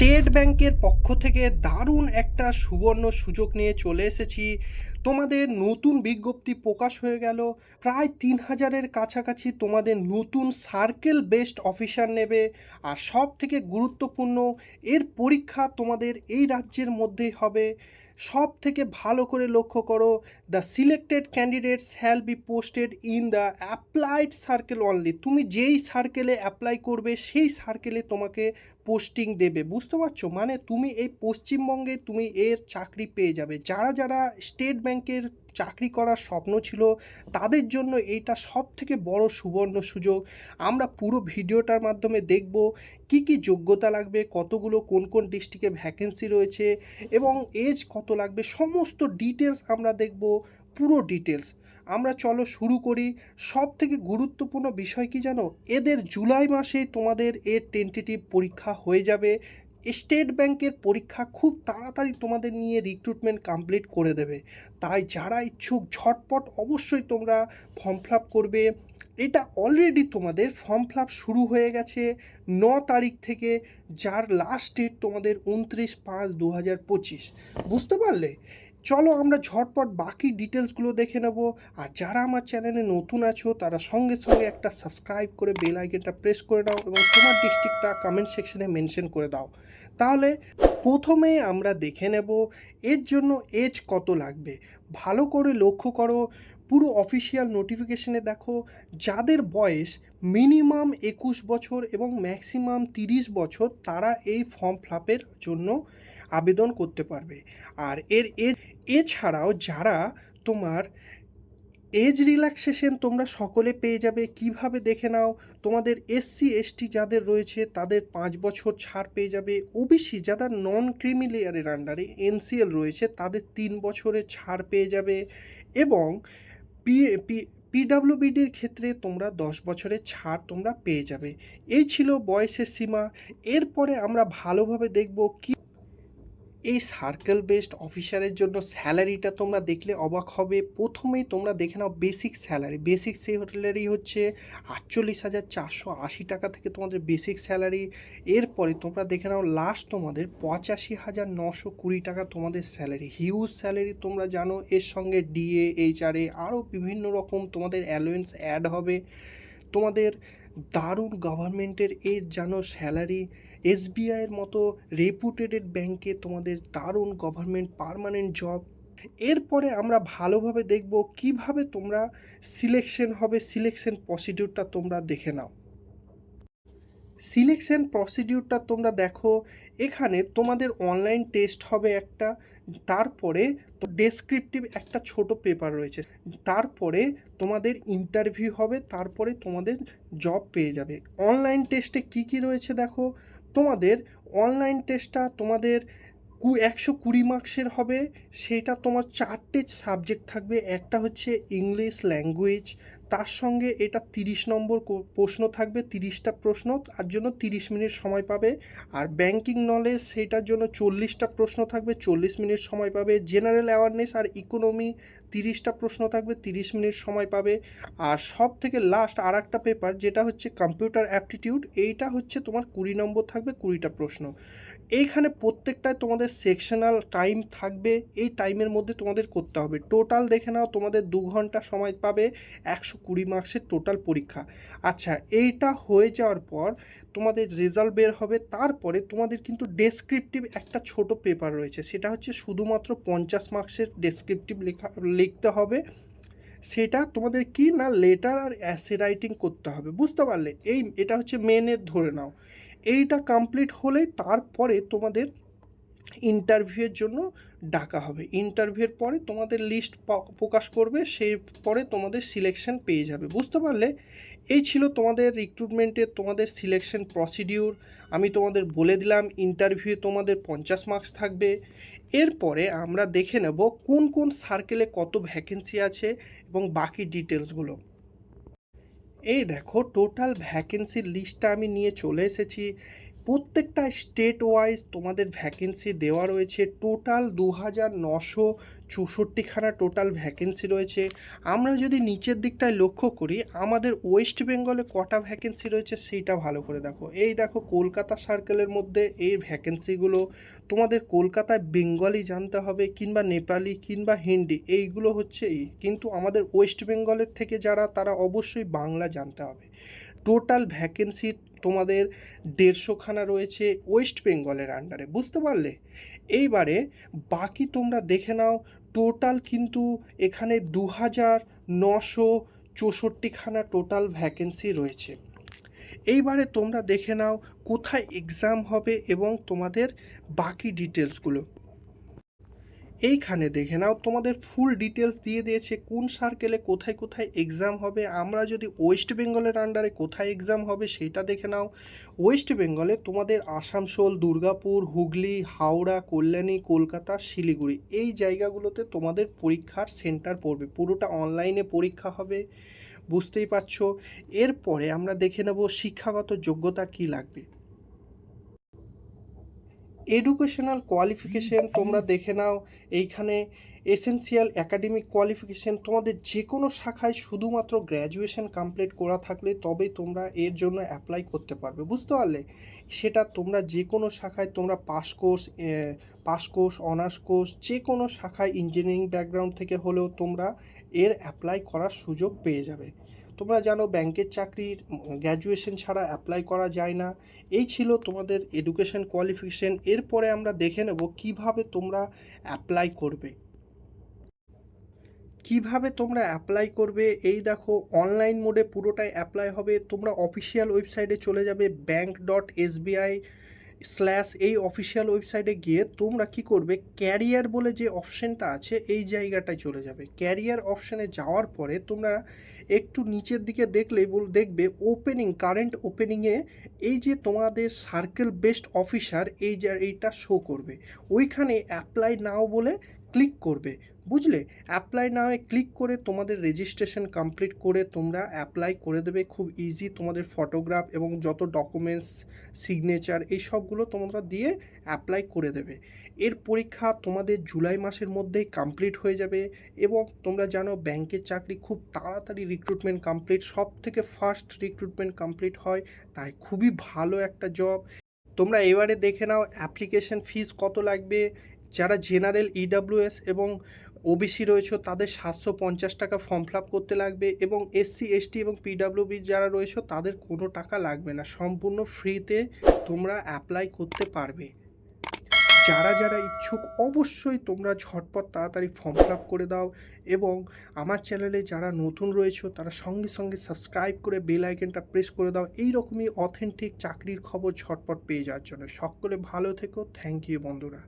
State ব্যাংকের পক্ষ থেকে দারুণ একটা সুবর্ণ সুযোগ নিয়ে চলে এসেছি। তোমাদের নতুন বিজ্ঞপ্তি প্রকাশ হয়ে গেল। প্রায় তিন হাজারের কাছাকাছি তোমাদের নতুন সার্কেল বেস্ট অফিসার নেবে। আর সব থেকে গুরুত্বপূর্ণ, এর পরীক্ষা তোমাদের এই রাজ্যের মধ্যেই হবে। সব থেকে ভালো করে লক্ষ্য করো the selected candidates shall be posted in the applied circle only তুমি যেই সার্কেলে অ্যাপ্লাই করবে, সেই সার্কেলে তোমাকে পোস্টিং দেবে। বুঝতে পারছ? মানে তুমি এই পশ্চিমবঙ্গে তুমি এর চাকরি পেয়ে যাবে। যারা যারা স্টেট ব্যাংকের চাকরি করার স্বপ্ন ছিল, তাদের জন্য এইটা সব থেকে বড় সুবর্ণ সুযোগ। আমরা পুরো ভিডিওটার মাধ্যমে দেখব কি কি যোগ্যতা লাগবে, কতগুলো কোন কোন ডিস্ট্রিক্টে ভ্যাকেন্সি রয়েছে এবং এজ কত লাগবে, সমস্ত ডিটেলস আমরা দেখব, পুরো ডিটেলস আমরা চলো শুরু করি সব থেকে গুরুত্বপূর্ণ বিষয় কি জানো? এদের জুলাই মাসে তোমাদের এর টেন্টেটিভ পরীক্ষা হয়ে যাবে স্টেট ব্যাংকের পরীক্ষা খুব তাড়াতাড়ি তোমাদের নিয়ে রিক্রুটমেন্ট কমপ্লিট করে দেবে। তাই যারা ইচ্ছুক, ঝটপট অবশ্যই তোমরা ফর্ম ফিল করবে। এটা অলরেডি তোমাদের ফর্ম ফিল শুরু হয়ে গেছে ন তারিখ থেকে, যার লাস্ট ডেট তোমাদের উনত্রিশ পাঁচ দু হাজার পঁচিশ। বুঝতে পারলে? চলো আমরা ঝটপট বাকি ডিটেলসগুলো দেখে নেব। আর যারা আমার চ্যানেলে নতুন আছো, তারা সঙ্গে সঙ্গে একটা সাবস্ক্রাইব করে বেল আইকনটা প্রেস করে দাও এবং তোমার ডিস্ট্রিক্টটা কমেন্ট সেকশনে মেনশন করে দাও। তাহলে প্রথমে আমরা দেখে নেব এর জন্য এজ কত লাগবে। ভালো করে লক্ষ্য করো, পুরো অফিসিয়াল নোটিফিকেশনে দেখো, যাদের বয়স মিনিমাম একুশ বছর এবং ম্যাক্সিমাম তিরিশ বছর, তারা এই ফর্ম ফ্লাপের জন্য আবেদন করতে পারবে। আর এর এছাড়াও যারা তোমার এজ রিল্যাক্সেশন তোমরা সকলে পেয়ে যাবে। কীভাবে দেখে নাও, তোমাদের এসসি এসটি যাদের রয়েছে, তাদের পাঁচ বছর ছাড় পেয়ে যাবে। ওবিসি যারা নন ক্রিমিলিয়ারের আন্ডারে এনসিএল রয়েছে, তাদের তিন বছরের ছাড় পেয়ে যাবে এবং পি পি পিডাব্লিউবিডির ক্ষেত্রে তোমরা দশ বছরের ছাড় তোমরা পেয়ে যাবে। এই ছিল বয়সের সীমা। এরপরে আমরা ভালোভাবে দেখব কি এই সার্কেল বেসড অফিসারের জন্য স্যালারিটা তোমরা দেখলে অবাক হবে। প্রথমেই তোমরা দেখে নাও বেসিক স্যালারি বেসিক স্যালারি হচ্ছে আটচল্লিশ হাজার চারশো আশি টাকা থেকে তোমাদের বেসিক স্যালারি এরপরে তোমরা দেখে নাও লাস্ট তোমাদের পঁচাশি হাজার নশো কুড়ি টাকা তোমাদের স্যালারি হিউজ স্যালারি তোমরা জানো, এর সঙ্গে ডিএ এইচআরএ আরও বিভিন্ন রকম তোমাদের অ্যালোয়েন্স অ্যাড হবে। তোমাদের দারুণ গভর্নমেন্টের এর জানো স্যালারি এসবিআইয়ের মতো রেপুটেডেড ব্যাংকে তোমাদের দারুণ গভর্নমেন্ট পারমানেন্ট জব এরপরে আমরা ভালোভাবে দেখব কীভাবে তোমরা সিলেকশন হবে সিলেকশন প্রসিডিউরটা তোমরা দেখে নাও। সিলেকশন প্রসিডিউরটা তোমরা দেখো এখানে তোমাদের অনলাইন টেস্ট হবে একটা, তারপরে তো ডেসক্রিপটিভ একটা ছোট পেপার রয়েছে, তারপরে তোমাদের ইন্টারভিউ হবে, তারপরে তোমাদের জব পেয়ে যাবে। অনলাইন টেস্টে কি কি রয়েছে দেখো, তোমাদের অনলাইন টেস্টটা তোমাদের কু, একশো কুড়ি মার্কসের হবে, সেটা তোমার চারটে সাবজেক্ট থাকবে, একটা হচ্ছে ইংলিশ ল্যাঙ্গুয়েজ তার সঙ্গে এটা তিরিশ নম্বর প্রশ্ন থাকবে, তিরিশটা প্রশ্ন, তার জন্য তিরিশ মিনিট সময় পাবে। আর ব্যাংকিং নলেজ সেটার জন্য চল্লিশটা প্রশ্ন থাকবে, চল্লিশ মিনিট সময় পাবে। জেনারেল অ্যাওয়ারনেস আর ইকোনমি তিরিশটা প্রশ্ন থাকবে, তিরিশ মিনিট সময় পাবে। আর সব থেকে লাস্ট আর একটা পেপার যেটা হচ্ছে কম্পিউটার অ্যাপটিটিউড এইটা হচ্ছে তোমার কুড়ি নম্বর থাকবে, কুড়িটা প্রশ্ন। এইখানে প্রত্যেকটায় তোমাদের সেকশনাল টাইম থাকবে, এই টাইমের মধ্যে তোমাদের করতে হবে। টোটাল দেখে নাও, তোমাদের দু ঘণ্টা সময় পাবে একশো কুড়ি মার্কসের টোটাল পরীক্ষা। আচ্ছা এইটা হয়ে যাওয়ার পর তোমাদের রেজাল্ট বের হবে, তারপরে তোমাদের কিন্তু ডেসক্রিপটিভ একটা ছোট পেপার রয়েছে। সেটা হচ্ছে শুধুমাত্র পঞ্চাশ মার্কসের ডেসক্রিপটিভ লেখা, লিখতে হবে। সেটা তোমাদের কি না লেটার আর অ্যাসে রাইটিং করতে হবে, বুঝতে পারলে? এই, এটা হচ্ছে মেনের ধরে নাও। এইটা কমপ্লিট হলেই তারপরে তোমাদের ইন্টারভিউয়ের জন্য ডাকা হবে। ইন্টারভিউয়ের পরে তোমাদের লিস্ট প্রকাশ করবে, সেই পরে তোমাদের সিলেকশন পেয়ে যাবে। বুঝতে পারলে? এই ছিল তোমাদের রিক্রুটমেন্টের তোমাদের সিলেকশন প্রসিডিউর আমি তোমাদের বলে দিলাম ইন্টারভিউ তোমাদের পঞ্চাশ মার্কস থাকবে। এরপরে আমরা দেখে নেব কোন কোন সার্কেলে কত ভ্যাকেন্সি আছে এবং বাকি ডিটেলসগুলো এই দেখো টোটাল ভ্যাকেন্সির লিস্টটা আমি নিয়ে চলে এসেছি। প্রত্যেকটা স্টেট ওয়াইজ তোমাদের ভ্যাকেন্সি দেওয়া রয়েছে। টোটাল দু হাজার নশো চৌষট্টিখানা টোটাল ভ্যাকেন্সি রয়েছে। আমরা যদি নিচের দিকটায় লক্ষ্য করি, আমাদের ওয়েস্ট বেঙ্গলে কটা ভ্যাকেন্সি রয়েছে সেইটা ভালো করে দেখো। এই দেখো কলকাতা সার্কেলের মধ্যে এই ভ্যাকেন্সিগুলো তোমাদের কলকাতায় বেঙ্গলি জানতে হবে, কিংবা নেপালি কিংবা হিন্দি এইগুলো হচ্ছে এই। কিন্তু আমাদের ওয়েস্ট বেঙ্গলের থেকে যারা, তারা অবশ্যই বাংলা জানতে হবে। টোটাল ভ্যাকেন্সি তোমাদের দেড়শোখানা রয়েছে ওয়েস্ট বেঙ্গলের আন্ডারে, বুঝতে পারলে? এইবারে বাকি তোমরা দেখে নাও, টোটাল কিন্তু এখানে দু হাজার নশো চৌষট্টিখানা টোটাল ভ্যাকেন্সি রয়েছে। এইবারে তোমরা দেখে নাও কোথায় এক্সাম হবে এবং তোমাদের বাকি ডিটেলসগুলো। এইখানে দেখে নাও, তোমাদের ফুল ডিটেলস দিয়ে দিয়েছে কোন সার্কেলে কোথায় কোথায় এক্সাম হবে। আমরা যদি ওয়েস্ট বেঙ্গলের আন্ডারে কোথায় এক্সাম হবে সেটা দেখে নাও। ওয়েস্ট বেঙ্গলে তোমাদের আসানসোল, দুর্গাপুর, হুগলি, হাওড়া, কল্যাণী, কলকাতা, শিলিগুড়ি এই জায়গাগুলোতে তোমাদের পরীক্ষার সেন্টার পড়বে। পুরোটা অনলাইনে পরীক্ষা হবে, বুঝতেই পারছ। এরপরে আমরা দেখে নেব শিক্ষাগত যোগ্যতা কী লাগবে। এডুকেশনাল কোয়ালিফিকেশন তোমরা দেখে নাও। এইখানে এসেনশিয়াল একাডেমিক কোয়ালিফিকেশন তোমাদের যে কোনো শাখায় শুধুমাত্র গ্র্যাজুয়েশন কমপ্লিট করা থাকলে তবেই তোমরা এর জন্য অ্যাপ্লাই করতে পারবে। বুঝতে পারলে? সেটা তোমরা যে কোনো শাখায় তোমরা pass course pass course honours course যে কোনো শাখায় ইঞ্জিনিয়ারিং ব্যাকগ্রাউন্ড থেকে হলেও তোমরা এর অ্যাপ্লাই করার সুযোগ পেয়ে যাবে। তোমরা জানো ব্যাংকের চাকরির গ্র্যাজুয়েশন ছাড়া অ্যাপ্লাই করা যায় না। এই ছিল তোমাদের এডুকেশন কোয়ালিফিকেশন এরপরে আমরা দেখে নেব কীভাবে তোমরা অ্যাপ্লাই করবে। কীভাবে তোমরা অ্যাপ্লাই করবে? এই দেখো অনলাইন মোডে পুরোটাই অ্যাপ্লাই হবে। তোমরা অফিসিয়াল ওয়েবসাইটে চলে যাবে ব্যাঙ্ক ডট এসবিআই স্ল্যাশ এই অফিসিয়াল ওয়েবসাইটে গিয়ে তোমরা কি করবে? ক্যারিয়ার বলে যে অপশানটা আছে, এই জায়গাটায় চলে যাবে। ক্যারিয়ার অপশানে যাওয়ার পরে তোমরা একটু নিচের দিকে দেখলেই বল, দেখবে ওপেনিং কারেন্ট ওপেনিংয়ে এই যে তোমাদের সার্কেল বেস্ট অফিসার এই যে, এইটা শো করবে। ওইখানে অ্যাপ্লাই নাও বলে ক্লিক করবে। বুঝলে? অ্যাপ্লাই নাওয়ে ক্লিক করে তোমাদের রেজিস্ট্রেশন কমপ্লিট করে তোমরা অ্যাপ্লাই করে দেবে। খুব ইজি তোমাদের ফটোগ্রাফ এবং যত ডকুমেন্টস সিগনেচার এই সবগুলো তোমরা দিয়ে অ্যাপ্লাই করে দেবে। এর পরীক্ষা তোমাদের জুলাই মাসের মধ্যেই কমপ্লিট হয়ে যাবে এবং তোমরা জানো ব্যাংকের চাকরি খুব তাড়াতাড়ি রিক্রুটমেন্ট কমপ্লিট সব থেকে ফার্স্ট রিক্রুটমেন্ট কমপ্লিট হয়, তাই খুবই ভালো একটা জব তোমরা এবারে দেখে নাও অ্যাপ্লিকেশন ফিস কত লাগবে যারা জেনারেল ইডাব্লিউএস এবং ওবিসি রয়েছে, তাদের সাতশো পঞ্চাশ টাকা ফর্ম ফিল করতে লাগবে এবং এসসি এসটি এবং পিডাব্লিউবি যারা রয়েছে, তাদের কোনো টাকা লাগবে না। সম্পূর্ণ ফ্রিতে তোমরা অ্যাপ্লাই করতে পারবে। যারা যারা ইচ্ছুক, অবশ্যই তোমরা ঝটপট তাড়াতাড়ি ফর্ম ফিল করে দাও এবং আমার চ্যানেলে যারা নতুন রয়েছে, তারা সঙ্গে সঙ্গে সাবস্ক্রাইব করে বেল আইকনটা প্রেস করে দাও। এই রকমই অথেন্টিক চাকরির খবর ঝটপট পেয়ে যাওয়ার জন্য। সকলে ভালো থেকো। থ্যাংক ইউ বন্ধুরা।